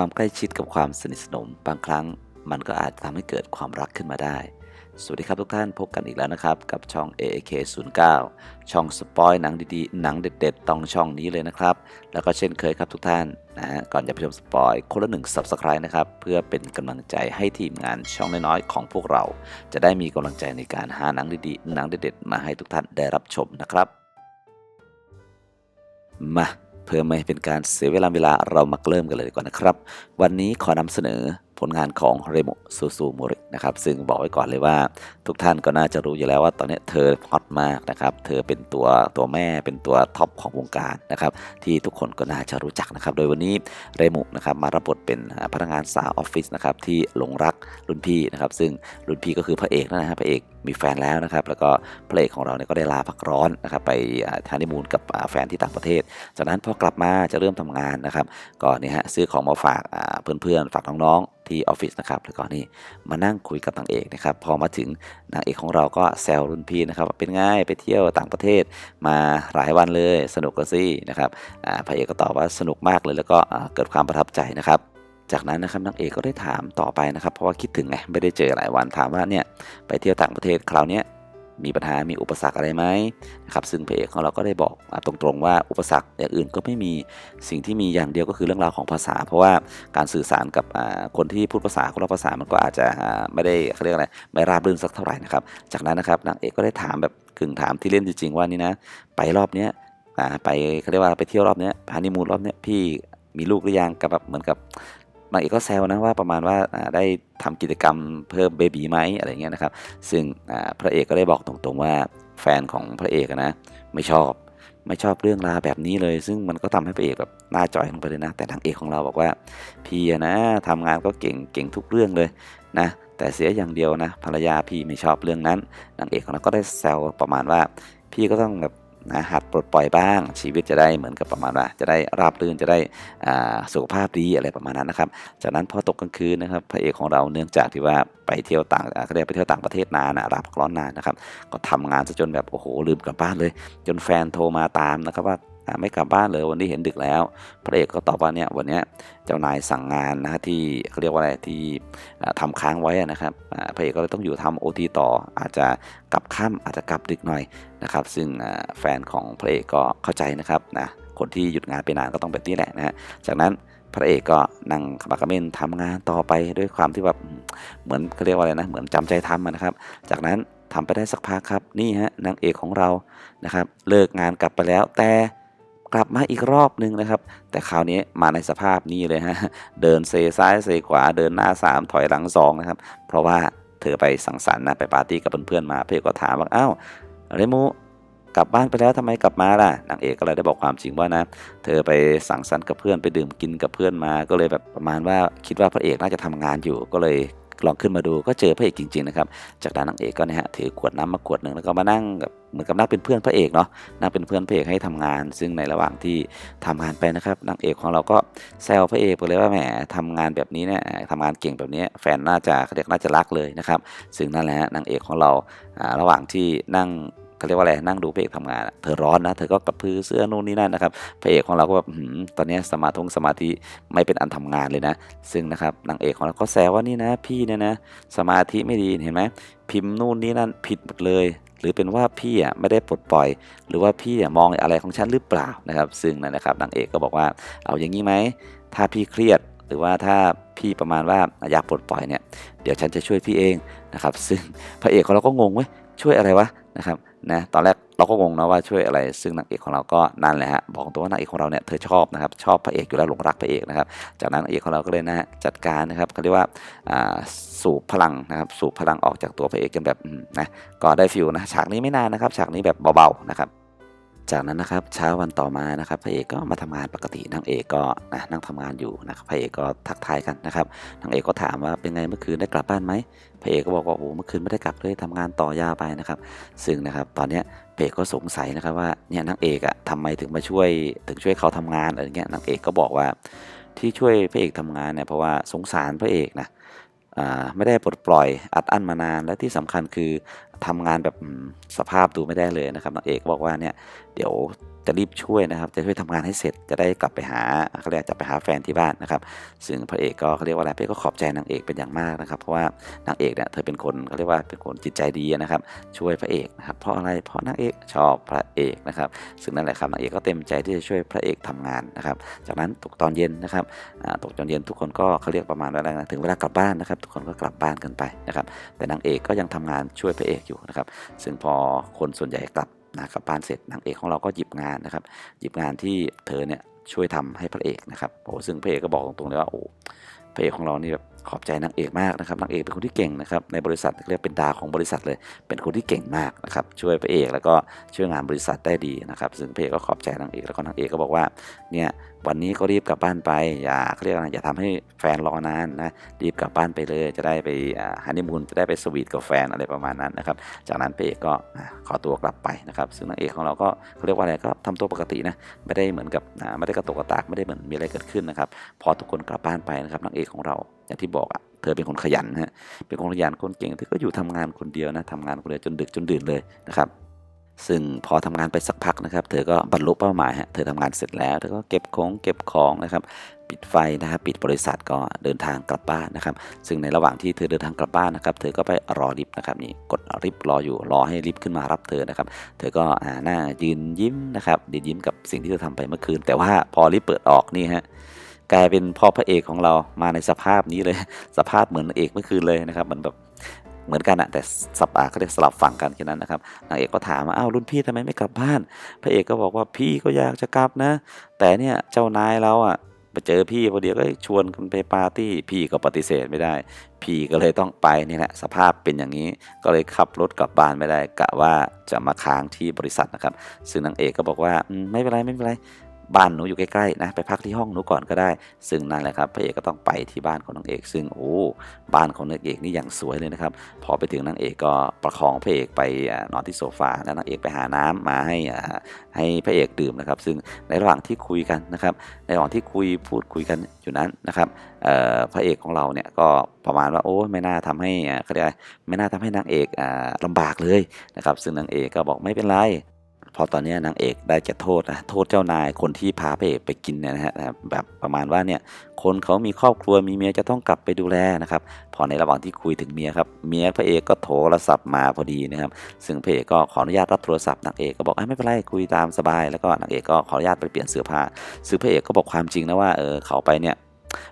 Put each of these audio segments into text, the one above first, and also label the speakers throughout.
Speaker 1: ความใกล้ชิดกับความสนิทสนม บางครั้งมันก็อาจทำให้เกิดความรักขึ้นมาได้ สวัสดีครับทุกท่านพบกันอีกแล้วนะครับ กับช่อง AAK 09ช่องสปอยหนังดีๆ หนังเด็ดๆ ต้องช่องนี้เลยนะครับ แล้วก็เช่นเคยครับทุกท่านนะฮะก่อนจะไปชมสปอยคนละหนึ่ง Subscribe นะครับ เพื่อเป็นกำลังใจให้ทีมงานช่องน้อยๆ ของพวกเรา จะได้มีกำลังใจในการหาหนังดีๆ หนังเด็ดๆ มาให้ทุกท่านได้รับชมนะครับ มา เพื่อไม่ให้เป็นการเสียเวลาเวลาเรามาเริ่มกันเลยดีกว่อนะครับ วันนี้ขอนำเสนอผลงานของเรโมซูซูโมรินะครับซึ่งบอกไว้ก่อนเลยว่าทุกท่านก็น่าจะรู้อยู่แล้วว่าตอนนี้เธอฮอตมากนะครับเธอเป็นตัวตัวแม่เป็นตัวท็อปของวงการนะครับที่ทุกคนก็น่าจะรู้จักนะครับ โดยวันนี้เรโมนะครับมารับบทเป็นพนักงานสาวออฟฟิศนะครับที่หลงรักรุ่นพี่นะครับซึ่งรุ่นพี่ก็คือพระเอกนะฮะพระเอกมีแฟนแล้วนะครับ แล้วก็พระเอกของเราเนี่ยก็ได้ลาพักร้อนนะครับไปทานิมูนกับแฟนที่ต่างประเทศ จากนั้นพอกลับมาจะเริ่มทำงานนะครับก็นี่ฮะซื้อของมาฝากอ่าเพื่อนๆ ฝากน้องๆ ที่ออฟฟิศนะครับแล้วก็นี่มานั่งคุยกับนางเอกนะครับพอมาถึงนางเอกของเราก็แซวรุ่นพี่นะครับเป็นไงไปเที่ยวต่างประเทศมาหลายวันเลยสนุกกันสินะครับพระเอกก็ตอบว่าสนุกมากเลยแล้วก็เกิดความประทับใจนะครับ จากนั้นนะครับนางเอกก็ได้ถามต่อไปนะครับ เพราะว่าคิดถึงไงไม่ได้เจอหลายวันถามว่าเนี่ยไปเที่ยวต่างประเทศคราวนี้มีปัญหา มีอุปสรรคอะไรไหมนะครับ ซึ่งพระเอกของเราก็ได้บอกตรงๆว่าอุปสรรคอย่างอื่นก็ไม่มี สิ่งที่มีอย่างเดียวก็คือเรื่องราวของภาษา เพราะว่าการสื่อสารกับคนที่พูดภาษาคนละภาษา มันก็อาจจะไม่ได้เขาเรียกอะไร ไม่ราบรื่นสักเท่าไหร่นะครับ จากนั้นนะครับนางเอกก็ได้ถามแบบกึ่งถามที่เล่นจริงๆว่านี่นะ ไปรอบเนี้ยไปเขาเรียกว่าไปเที่ยวรอบเนี้ยฮันนีมูนรอบเนี้ยพี่มีลูกหรือยังกับแบบเหมือนกับ นางเอกก็แซวนะว่าประมาณว่าได้ทำกิจกรรมเพิ่มเบบีไหมอะไรเงี้ยนะครับ ซึ่งพระเอกก็ได้บอกตรงๆว่าแฟนของพระเอกนะไม่ชอบไม่ชอบเรื่องราวแบบนี้เลย ซึ่งมันก็ทำให้พระเอกแบบหน้าจอยลงไปเลยนะ แต่นางเอกของเราบอกว่าพี่นะทำงานก็เก่งเก่งทุกเรื่องเลยนะแต่เสียอย่างเดียวนะภรรยาพี่ไม่ชอบเรื่องนั้นนางเอกของเราก็ได้แซวประมาณว่า พี่ก็ต้องแบบ นะหัดปลดปล่อยบ้าง ชีวิตจะได้เหมือนกับประมาณว่าจะได้ราบรื่นจะได้สุขภาพดีอะไรประมาณนั้นนะครับ จากนั้นพอตกกลางคืนนะครับพระเอกของเราเนื่องจากที่ว่าไปเที่ยวต่างเขาเรียกไปเที่ยวต่างประเทศนานรับร้อนนานนะครับ ก็ทำงานซะจนแบบโอ้โหลืมกลับบ้านเลย จนแฟนโทรมาตามนะครับว่า ไม่กลับบ้านเลยวันนี้เห็นดึกแล้ว พระเอกก็ตอบว่าเนี่ยวันนี้เจ้านายสั่งงานนะที่เขาเรียกว่าอะไรที่อ่าทำค้างไว้นะครับพระเอกก็เลยต้องอยู่ทำโอทีต่ออาจจะกลับค่ำอาจจะกลับดึกหน่อยนะครับ ซึ่งแฟนของพระเอกก็เข้าใจนะครับนะคนที่หยุดงานไปนานก็ต้องแบบนี้แหละนะฮะจากนั้นพระเอกก็นั่งขมักเขม้นทำงานต่อไปด้วยความที่แบบเหมือนเขาเรียกว่าอะไรนะเหมือนจำใจทำนะครับ จากนั้นทำไปได้สักพักครับนี่ฮะนางเอกของเรานะครับ เลิกงานกลับไปแล้วแต่ กลับมาอีกรอบหนึ่งนะครับ แต่คราวนี้มาในสภาพนี้เลยฮะเดินเซซ้ายเซขวาเดินหน้าสามถอยหลังสองนะครับเพราะว่าเธอไปสังสรรค์นะไปปาร์ตี้กับเพื่อนๆมาพระเอกก็ถามว่าอ้าวเรมูกลับบ้านไปแล้วทำไมกลับมาล่ะนางเอกก็เลยได้บอกความจริงว่านะเธอไปสังสรรค์กับเพื่อนไปดื่มกินกับเพื่อนมา ก็เลยแบบประมาณว่าคิดว่าพระเอกน่าจะทำงานอยู่ก็เลย ลองขึ้นมาดูก็เจอพระเอกจริงๆนะครับจากด้านนางเอกก็นะฮะถือขวดน้ำมาขวดหนึ่งแล้วก็มานั่งแบบเหมือนกับนั่งเป็นเพื่อนพระเอกเนาะนั่งเป็นเพื่อนพระเอกให้ทำงาน ซึ่งในระหว่างที่ทำงานไปนะครับนางเอกของเราก็แซวพระเอกไปเลยว่าแหมทำงานแบบนี้เนี่ยทำงานเก่งแบบนี้แฟนน่าจะเขาเรียกน่าจะรักเลยนะครับ ซึ่งนั่นแหละฮะนางเอกของเราระหว่างที่นั่ง เขาเรียกว่าอะไรนั่งดูพระเอกทำงานเธอร้อนนะเธอก็กระพือเสื้อนู่นนี่นั่นนะครับพระเอกของเราก็แบบตอนนี้สมาธิสมาธิไม่เป็นอันทำงานเลยนะ ซึ่งนะครับนางเอกของเราก็แซวว่านี่นะพี่เนี่ยนะสมาธิไม่ดีเห็นไหมพิมพ์นู่นนี่นั่นผิดหมดเลย หรือเป็นว่าพี่อะไม่ได้ปลดปล่อย หรือว่าพี่อะมองอะไรของฉันหรือเปล่านะครับ ซึ่งนั่นนะครับนางเอกก็บอกว่าเอาอย่างนี้ไหมถ้าพี่เครียดหรือว่าถ้าพี่ประมาณว่าอยากปลดปล่อยเนี่ยเดี๋ยวฉันจะช่วยพี่เองนะครับ ซึ่งพระเอกของเราก็งงเว้ย ช่วยอะไรวะนะครับนะตอนแรกเราก็งงนะว่าช่วยอะไร ซึ่งนางเอกของเราก็นั่นแหละฮะบอกตัวว่านางเอกของเราเนี่ยเธอชอบนะครับชอบพระเอกอยู่แล้วหลงรักพระเอกนะครับ จากนั้นนางเอกของเราก็เลยนะฮะจัดการนะครับเขาเรียกว่าสูบพลังนะครับสูบพลังออกจากตัวพระเอกกันแบบนะก็ได้ฟิลนะฉากนี้ไม่นานนะครับ ฉากนี้แบบเบาๆนะครับ จากนั้นนะครับเช้าวันต่อมานะครับพระเอกก็มาทำงานปกตินางเอกก็นะนั่งทำงานอยู่นะครับพระเอกก็ทักทายกันนะครับนางเอกก็ถามว่าเป็นไงเมื่อคืนได้กลับบ้านไหมพระเอกก็บอกว่าโอ้โหเมื่อคืนไม่ได้กลับเลยทำงานต่อยาวไปนะครับ ซึ่งนะครับตอนเนี้ยพระเอกก็สงสัยนะครับว่าเนี่ยนางเอกอะทำไมถึงมาช่วยถึงช่วยเขาทำงานอะไรเงี้ยนางเอกก็บอกว่าที่ช่วยพระเอกทำงานเนี่ยเพราะว่าสงสารพระเอกนะไม่ได้ปลดปล่อยอัดอั้นมานานและที่สำคัญคือ ทำงานแบบสภาพดูไม่ได้เลยนะครับนางเอกบอกว่าเนี่ยเดี๋ยวจะรีบช่วยนะครับ จะช่วยทำงานให้เสร็จจะได้กลับไปหาเขาเรียกจะไปหาแฟนที่บ้านนะครับ ซึ่งพระเอกก็เขาเรียกว่าอะไรพระเอกก็ขอบใจนางเอกเป็นอย่างมากนะครับ เพราะว่านางเอกเนี่ยเธอเป็นคนเขาเรียกว่าเป็นคนจิตใจดีนะครับ ช่วยพระเอกนะครับ เพราะอะไรเพราะนางเอกชอบพระเอกนะครับ ซึ่งนั่นแหละครับนางเอกก็เต็มใจที่จะช่วยพระเอกทำงานนะครับ จากนั้นตกตอนเย็นนะครับตกตอนเย็นทุกคนก็เขาเรียกประมาณว่าอะไรนะถึงเวลากลับบ้านนะครับ ทุกคนก็กลับบ้านกันไปนะครับ แต่นางเอกก็ยังทำงานช่วยพระเอกอยู่นะครับ ซึ่งพอคนส่วนใหญ่กลับนะกลับบ้านเสร็จนางเอกของเราก็หยิบงานนะครับ หยิบงานที่เธอเนี่ยช่วยทำให้พระเอกนะครับโอ้ซึ่งพระเอกก็บอกตรงๆเลยว่าโอ้พระเอกของเรานี่แบบขอบใจนางเอกมากนะครับนางเอกเป็นคนที่เก่งนะครับในบริษัทเรียกเป็นดาวของบริษัทเลย เป็นคนที่เก่งมากนะครับช่วยพระเอกแล้วก็ช่วยงานบริษัทได้ดีนะครับ ซึ่งพระเอกก็ขอบใจนางเอกแล้วก็นางเอกก็บอกว่าเนี่ย วันนี้ก็รีบกลับบ้านไป อย่าเขาเรียกอะไรอย่าทำให้แฟนรอนานนะรีบกลับบ้านไปเลย จะได้ไปฮันนีมูนจะได้ไปสวีทกับแฟนอะไรประมาณนั้นนะครับ จากนั้นพระเอกก็ขอตัวกลับไปนะครับ ซึ่งนางเอกของเราก็เขาเรียกว่าอะไรก็ทำตัวปกตินะไม่ได้เหมือนกับไม่ได้กระตุกกระตากไม่ได้เหมือนมีอะไรเกิดขึ้นนะครับ พอทุกคนกลับบ้านไปนะครับนางเอกของเราอย่างที่บอกอะเธอเป็นคนขยันฮะเป็นคนขยันคนเก่งเธอก็อยู่ทำงานคนเดียวนะทำงานคนเดียวจนดึกจนดื่นเลยนะครับ ซึ่งพอทำงานไปสักพักนะครับ เธอก็บรรลุเป้าหมายฮะเธอทำงานเสร็จแล้ว เธอก็เก็บของเก็บของนะครับ ปิดไฟนะครับปิดบริษัทก็เดินทางกลับบ้านนะครับ ซึ่งในระหว่างที่เธอเดินทางกลับบ้านนะครับ เธอก็ไปรอลิฟต์นะครับนี่กดลิฟต์รออยู่รอให้ลิฟต์ขึ้นมารับเธอนะครับ เธอก็อ่าหน้ายืนยิ้มนะครับยืนยิ้มกับสิ่งที่เธอทำไปเมื่อคืน แต่ว่าพอลิฟต์เปิดออกนี่ฮะกลายเป็นพ่อพระเอกของเรามาในสภาพนี้เลย สภาพเหมือนเอกเมื่อคืนเลยนะครับ มันแบบ เหมือนกันอะแต่สับอาเขาเรียกสลับฝั่งกันแค่นั้นนะครับนางเอกก็ถามว่าอ้าวรุ่นพี่ทำไมไม่กลับบ้าน พระเอกก็บอกว่าพี่ก็อยากจะกลับนะ แต่เนี่ยเจ้านายเราอะไปเจอพี่พอดีก็ชวนกันไปปาร์ตี้พี่ก็ปฏิเสธไม่ได้ พี่ก็เลยต้องไปนี่แหละสภาพเป็นอย่างนี้ก็เลยขับรถกลับบ้านไม่ได้กะว่าจะมาค้างที่บริษัทนะครับ ซึ่งนางเอกก็บอกว่าไม่เป็นไรไม่เป็นไร บ้านหนูอยู่ใกล้ๆนะไปพักที่ห้องหนูก่อนก็ได้ ซึ่งนั่นแหละครับพระเอกก็ต้องไปที่บ้านของนางเอก ซึ่งโอ้บ้านของนางเอกนี่อย่างสวยเลยนะครับพอไปถึงนางเอกก็ประคองพระเอกไปนอนที่โซฟาแล้วนางเอกไปหาน้ำมาให้ให้พระเอกดื่มนะครับ ซึ่งในระหว่างที่คุยกันนะครับ ในระหว่างที่คุยพูดคุยกันอยู่นั้นนะครับพระเอกของเราเนี่ยก็ประมาณว่าโอ้ไม่น่าทำให้อ่าเขาเรียกไรไม่น่าทำให้นางเอกอ่าลำบากเลยนะครับ ซึ่งนางเอกก็บอกไม่เป็นไร พอตอนนี้นางเอกได้จะโทษนะโทษเจ้านายคนที่พาพระเอกไปกินเนี่ยนะฮะแบบประมาณว่าเนี่ยคนเขามีครอบครัวมีเมียจะต้องกลับไปดูแลนะครับพอในระหว่างที่คุยถึงเมียครับเมียพระเอกก็โทรศัพท์มาพอดีนะครับซึ่งพระเอกก็ขออนุญาตรับโทรศัพท์นางเอกก็บอกไม่เป็นไรคุยตามสบาย แล้วก็นางเอกก็ขออนุญาตไปเปลี่ยนเสื้อผ้าซึ่งพระเอกก็บอกความจริงนะว่าเออเขาไปเนี่ย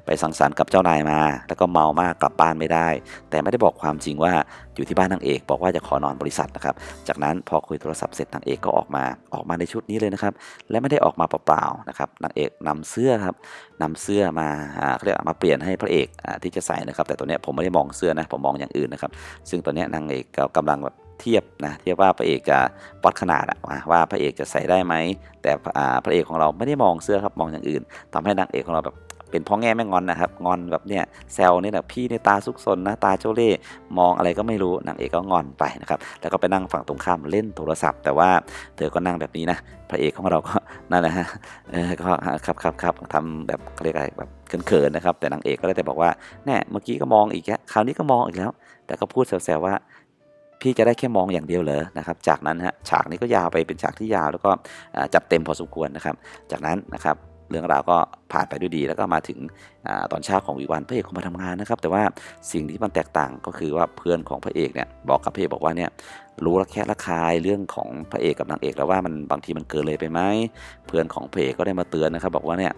Speaker 1: ไปสังสรรค์กับเจ้านายมา แล้วก็เมามากกลับบ้านไม่ได้ แต่ไม่ได้บอกความจริงว่าอยู่ที่บ้านนางเอก บอกว่าจะขอนอนบริษัทนะครับ จากนั้นพอคุยโทรศัพท์เสร็จนางเอกก็ออกมาออกมาในชุดนี้เลยนะครับ และไม่ได้ออกมาเปล่าๆนะครับนางเอกนำเสื้อครับนำเสื้อมาเขาเรียกมาเปลี่ยนให้พระเอกอที่จะใส่นะครับ แต่ตัวเนี้ยผมไม่ได้มองเสื้อนะผมมองอย่างอื่นนะครับ ซึ่งตัวเนี้ยนางเอกก็กำลังแบบเทียบนะเทียบว่าพระเอกจะวัดขนาดอะว่าพระเอกจะใส่ได้ไหมแต่พระเอกของเราไม่ได้มองเสื้อครับมองอย่างอื่นทำให้นางเอกของเราแบบ เป็นพ่อแง่แม่งอนนะครับงอนแบบเนี่ยแซวนี่แหละพี่ในตาซุกซนนะตาเจ้าเล่มองอะไรก็ไม่รู้นางเอกก็งอนไปนะครับแล้วก็ไปนั่งฝั่งตรงข้ามเล่นโทรศัพท์ แต่ว่าเธอก็นั่งแบบนี้นะพระเอกของเราก็นั่นแหละฮะเออก็ครับครับครับทำแบบเขาเรียกอะไรแบบเขินๆนะครับ แต่นางเอกก็ได้แต่บอกว่าแน่เมื่อกี้ก็มองอีกแล้วคราวนี้ก็มองอีกแล้ว แต่ก็พูดแซวๆว่าพี่จะได้แค่มองอย่างเดียวเหรอนะครับ จากนั้นฮะฉากนี้ก็ยาวไปเป็นฉากที่ยาวแล้วก็จับเต็มพอสมควรนะครับ จากนั้นนะครับ เรื่องราวก็ผ่านไปด้วยดี แล้วก็มาถึงอตอนเช้าของวีวันพระเอกคงมาทำงานนะครับ แต่ว่าสิ่งที่มันแตกต่างก็คือว่าเพื่อนของพระเอกเนี่ยบอกกับพระเอกบอกว่าเนี่ยรู้ละแค่ละคายเรื่องของพระเอกกับนางเอกแล้วว่ามันบางทีมันเกินเลยไปไหมเพื่อนของพระเอกก็ได้มาเตือนนะครับ บอกว่าเนี่ย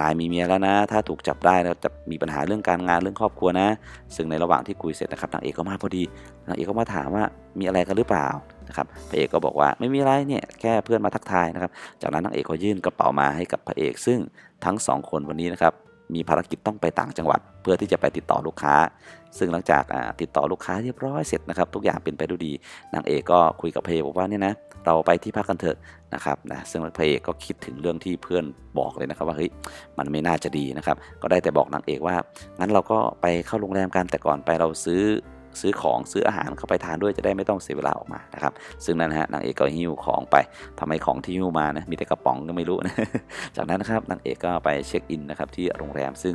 Speaker 1: นายมีเมียแล้วนะ ถ้าถูกจับได้แล้วจะมีปัญหาเรื่องการงานเรื่องครอบครัวนะ ซึ่งในระหว่างที่คุยเสร็จนะครับนางเอกก็มาพอดีนางเอกก็มาถามว่ามีอะไรกันหรือเปล่า นะครับพระเอกก็บอกว่าไม่มีไรเนี่ยแค่เพื่อนมาทักทายนะครับจากนั้นนางเอกก็ยื่นกระเป๋ามาให้กับพระเอก ซึ่งทั้งสองคนวันนี้นะครับมีภารกิจต้องไปต่างจังหวัด เพื่อที่จะไปติดต่อลูกค้า ซึ่งหลังจากติดต่อลูกค้าเรียบร้อยเสร็จนะครับ ทุกอย่างเป็นไปด้วยดีนางเอกก็คุยกับพระเอกบอกว่าเนี่ยนะเราไปที่พักกันเถอะนะครับนะซึ่งพระเอกก็คิดถึงเรื่องที่เพื่อนบอกเลยนะครับว่าเฮ้ยมันไม่น่าจะดีนะครับ ก็ได้แต่บอกนางเอกว่างั้นเราก็ไปเข้าโรงแรมกันแต่ก่อนไปเราซื้อ ซื้อของซื้ออาหารเข้าไปทานด้วยจะได้ไม่ต้องเสียเวลาออกมานะครับซึ่งนั่นนะฮะนางเอกก็หิ้วของไปทำไมของที่หิ้วมานะมีแต่กระป๋องก็ไม่รู้นะจากนั้นนะครับนางเอกก็ไปเช็คอินนะครับที่โรงแรม ซึ่ง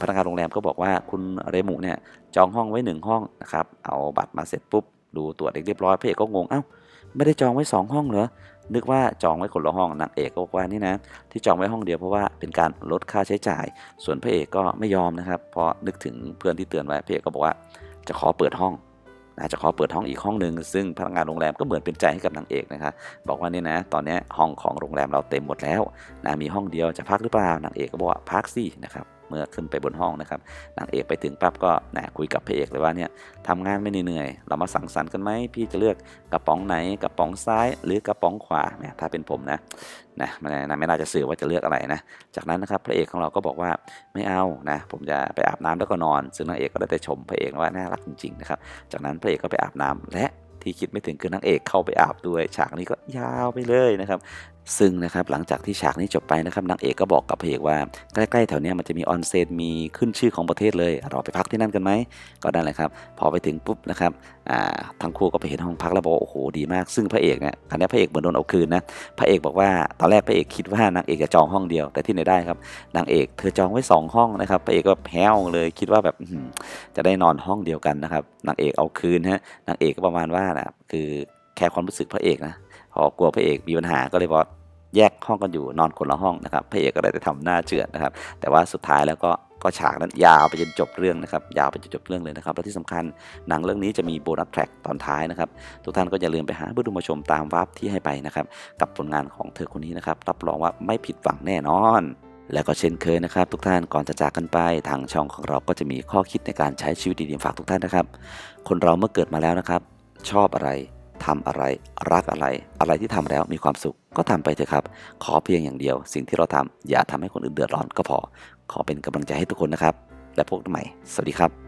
Speaker 1: พนักงานโรงแรมก็บอกว่าคุณเรมุเนี่ยจองห้องไว้หนึ่งห้องนะครับเอาบัตรมาเสร็จปุ๊บดูตั๋วเด็กเรียบร้อยพระเอกก็งงเอ้าไม่ได้จองไว้สองห้องเหรอ นึกว่าจองไว้คนละห้องนางเอกก็บอกว่านี่นะ ที่จองไว้ห้องเดียวเพราะว่าเป็นการลดค่าใช้จ่าย ส่วนพระเอกก็ไม่ยอมนะครับ เพราะนึกถึงเพื่อนที่เตือนไว้พระเอกก็บอกว่า จะขอเปิดห้องนะจะขอเปิดห้องอีกห้องหนึ่งซึ่งพนักงานโรงแรมก็เหมือนเป็นใจให้กับนางเอกนะครับบอกว่านี่นะ ตอนนี้ห้องของโรงแรมเราเต็มหมดแล้วนะมีห้องเดียวจะพักหรือเปล่านางเอกก็บอกว่าพักสินะครับ เมื่อขึ้นไปบนห้องนะครับนางเอกไปถึงปั๊บก็นะคุยกับพระเอกเลยว่าเนี่ยทำงานไม่เหนื่อย เรามาสังสรรค์กันไหมพี่จะเลือกกระป๋องไหนกระป๋องซ้ายหรือกระป๋องขวาเนี่ยถ้าเป็นผมนะนะไม่น่าไม่น่าจะสื่อว่าจะเลือกอะไรนะ จากนั้นนะครับพระเอกของเราก็บอกว่าไม่เอานะผมจะไปอาบน้ำแล้วก็นอน ซึ่งนางเอกก็ได้แต่ชมพระเอกว่าน่ารักจริงๆนะครับจากนั้นพระเอกก็ไปอาบน้ำและที่คิดไม่ถึงคือนางเอกเข้าไปอาบด้วย ฉากนี้ก็ยาวไปเลยนะครับ ซึ่งนะครับหลังจากที่ฉากนี้จบไปนะครับนางเอกก็บอกกับพระเอกว่าใกล้ๆแถวเนี้ยมันจะมีออนเซ็นมีขึ้นชื่อของประเทศเลย เราไปพักที่นั่นกันไหมก็นั่นแหละครับ พอไปถึงปุ๊บนะครับอ่าทั้งคู่ก็ไปเห็นห้องพักแล้วบอกว่าโอ้โหดีมาก ซึ่งพระเอกเนี่ยอันนี้พระเอกเหมือนโดนเอาคืนนะพระเอกบอกว่าตอนแรกพระเอกคิดว่านางเอกจะจองห้องเดียวแต่ที่ไหนได้ครับนางเอกเธอจองไว้สองห้องนะครับพระเอกก็แพ้วเลยคิดว่าแบบจะได้นอนห้องเดียวกันนะครับนางเอกเอาคืนฮะนางเอกก็ประมาณว่านะคือแค่ความรู้สึกพระเอกนะพอกลัวพระเอกมีปัญหาก็เลยบอก แยกห้องกันอยู่นอนคนละห้องนะครับพระเอกก็ได้แต่ทำหน้าเฉือนนะครับ แต่ว่าสุดท้ายแล้วก็ก็ฉากนั้นยาวไปจนจบเรื่องนะครับ ยาวไปจนจบเรื่องเลยนะครับ และที่สำคัญหนังเรื่องนี้จะมีโบนัสแทร็กตอนท้ายนะครับ ทุกท่านก็อย่าลืมไปหาเพื่อดูมาชมตามวาร์ปที่ให้ไปนะครับ กับผลงานของเธอคนนี้นะครับ รับรองว่าไม่ผิดหวังแน่นอน และก็เช่นเคยนะครับ ทุกท่านก่อนจะจากกันไปทางช่องของเราก็จะมีข้อคิดในการใช้ชีวิตดีๆฝากทุกท่านนะครับ คนเราเมื่อเกิดมาแล้วนะครับ ชอบอะไรทำอะไร รักอะไร อะไรที่ทำแล้วมีความสุข ก็ทำไปเถอะครับ ขอเพียงอย่างเดียว สิ่งที่เราทำอย่าทำให้คนอื่นเดือดร้อนก็พอ ขอเป็นกำลังใจให้ทุกคนนะครับ และพบกันใหม่ สวัสดีครับ